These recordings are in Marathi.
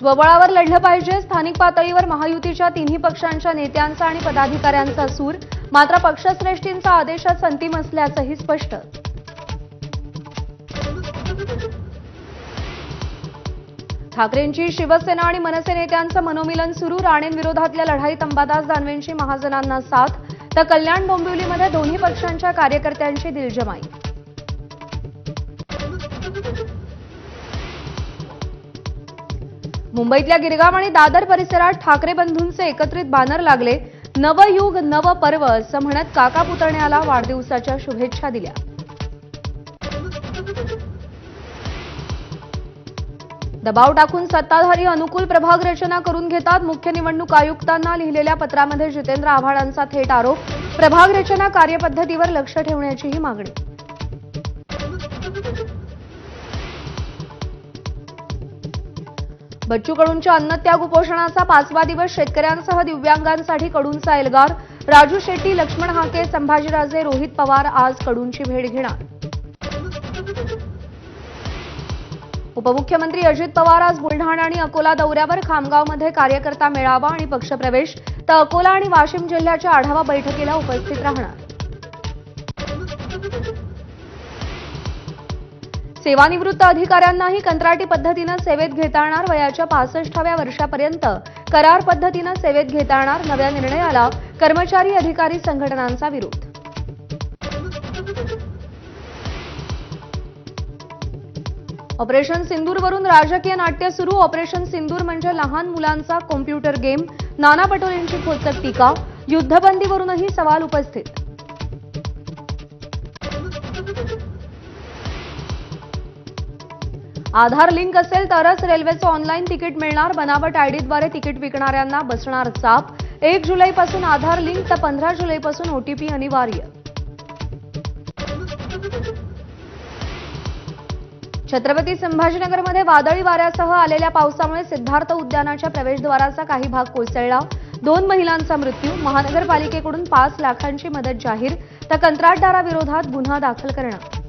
स्वबळावर लढलं पाहिजे. स्थानिक पातळीवर महायुतीच्या तिन्ही पक्षांच्या नेत्यांचा आणि पदाधिकाऱ्यांचा सूर. मात्र पक्षश्रेष्ठींचा आदेशच अंतिम असल्याचंही स्पष्ट. ठाकरेंची शिवसेना आणि मनसे नेत्यांचं मनोमिलन सुरू. राणेंविरोधातल्या लढाईत अंबादास दानवेंची महाजनांना साथ. तर कल्याण डोंबिवलीमध्ये दोन्ही पक्षांच्या कार्यकर्त्यांची दिलजमाई. मुंबईतल्या गिरगाव आणि दादर परिसरात ठाकरे बंधूंचे एकत्रित बॅनर लागले. नवयुग नव पर्व असं म्हणत काका पुतण्याला वाढदिवसाच्या शुभेच्छा दिल्या. दबाव टाकून सत्ताधारी अनुकूल प्रभाग रचना करून घेतात मुख्य निवडणूक आयुक्तांना लिहिलेल्या पत्रामध्ये जितेंद्र आव्हाडांचा थेट आरोप. प्रभाग रचना कार्यपद्धतीवर लक्ष ठेवण्याचीही मागणी. बच्चू कडूंच्या अन्नत्याग उपोषणाचा पाचवा दिवस शेतकऱ्यांसह दिव्यांगांसाठी कडूंचा एल्गार. राजू शेट्टी लक्ष्मण हाके संभाजीराजे रोहित पवार आज कडूंची भेट घेणार. उपमुख्यमंत्री अजित पवार आज बुलढाणा आणि अकोला दौऱ्यावर खामगावमध्ये कार्यकर्ता मेळावा आणि पक्षप्रवेश. तर अकोला आणि वाशिम जिल्ह्याच्या आढावा बैठकीला उपस्थित राहणार. सेवानिवृत्त अधिकाऱ्यांनाही कंत्राटी पद्धतीनं सेवेत घेता येणार वयाच्या पासष्टाव्या वर्षापर्यंत करार पद्धतीनं सेवेत घेता येणार नव्या निर्णयाला कर्मचारी अधिकारी संघटनांचा विरोध. ऑपरेशन सिंदूरवरून राजकीय नाट्य सुरू. ऑपरेशन सिंदूर म्हणजे लहान मुलांचा कॉम्प्युटर गेम. नाना पटोलेंची खोचक टीका. युद्धबंदीवरूनही सवाल उपस्थित. आधार लिंक असेल तरच रेल्वेचं ऑनलाईन तिकीट मिळणार. बनावट आयडीद्वारे तिकीट विकणाऱ्यांना बसणार चाप एक जुलैपासून आधार लिंक तर पंधरा जुलैपासून ओटीपी अनिवार्य. छत्रपती संभाजीनगरमध्ये वादळी वाऱ्यासह आलेल्या पावसामुळे सिद्धार्थ उद्यानाच्या प्रवेशद्वाराचा काही भाग कोसळला. दोन महिलांचा मृत्यू. महानगरपालिकेकडून पाच लाखांची मदत जाहीर. तर कंत्राटदाराविरोधात गुन्हा दाखल करणार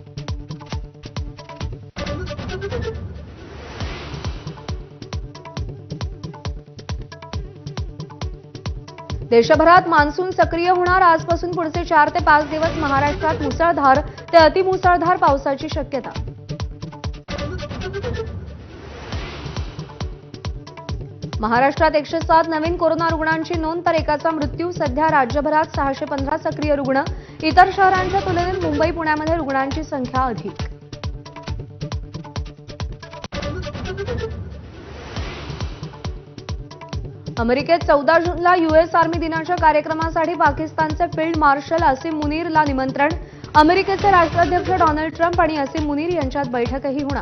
देशभरात मान्सून सक्रिय होणार. आजपासून पुढचे चार ते पाच दिवस महाराष्ट्रात मुसळधार ते अतिमुसळधार पावसाची शक्यता. महाराष्ट्रात एकशे सात नवीन कोरोना रुग्णांची नोंद तर एकाचा मृत्यू सध्या राज्यभरात सहाशे पंधरा सक्रिय रुग्ण. इतर शहरांच्या तुलनेत मुंबई पुण्यामध्ये रुग्णांची संख्या अधिक. अमेरिकेत चौदा जूनला युएस आर्मी दिनाच्या कार्यक्रमासाठी पाकिस्तानचे फील्ड मार्शल असीम मुनीरला निमंत्रण. अमेरिकेचे राष्ट्राध्यक्ष डोनाल्ड ट्रम्प आणि असीम मुनीर यांच्यात बैठकही होणार.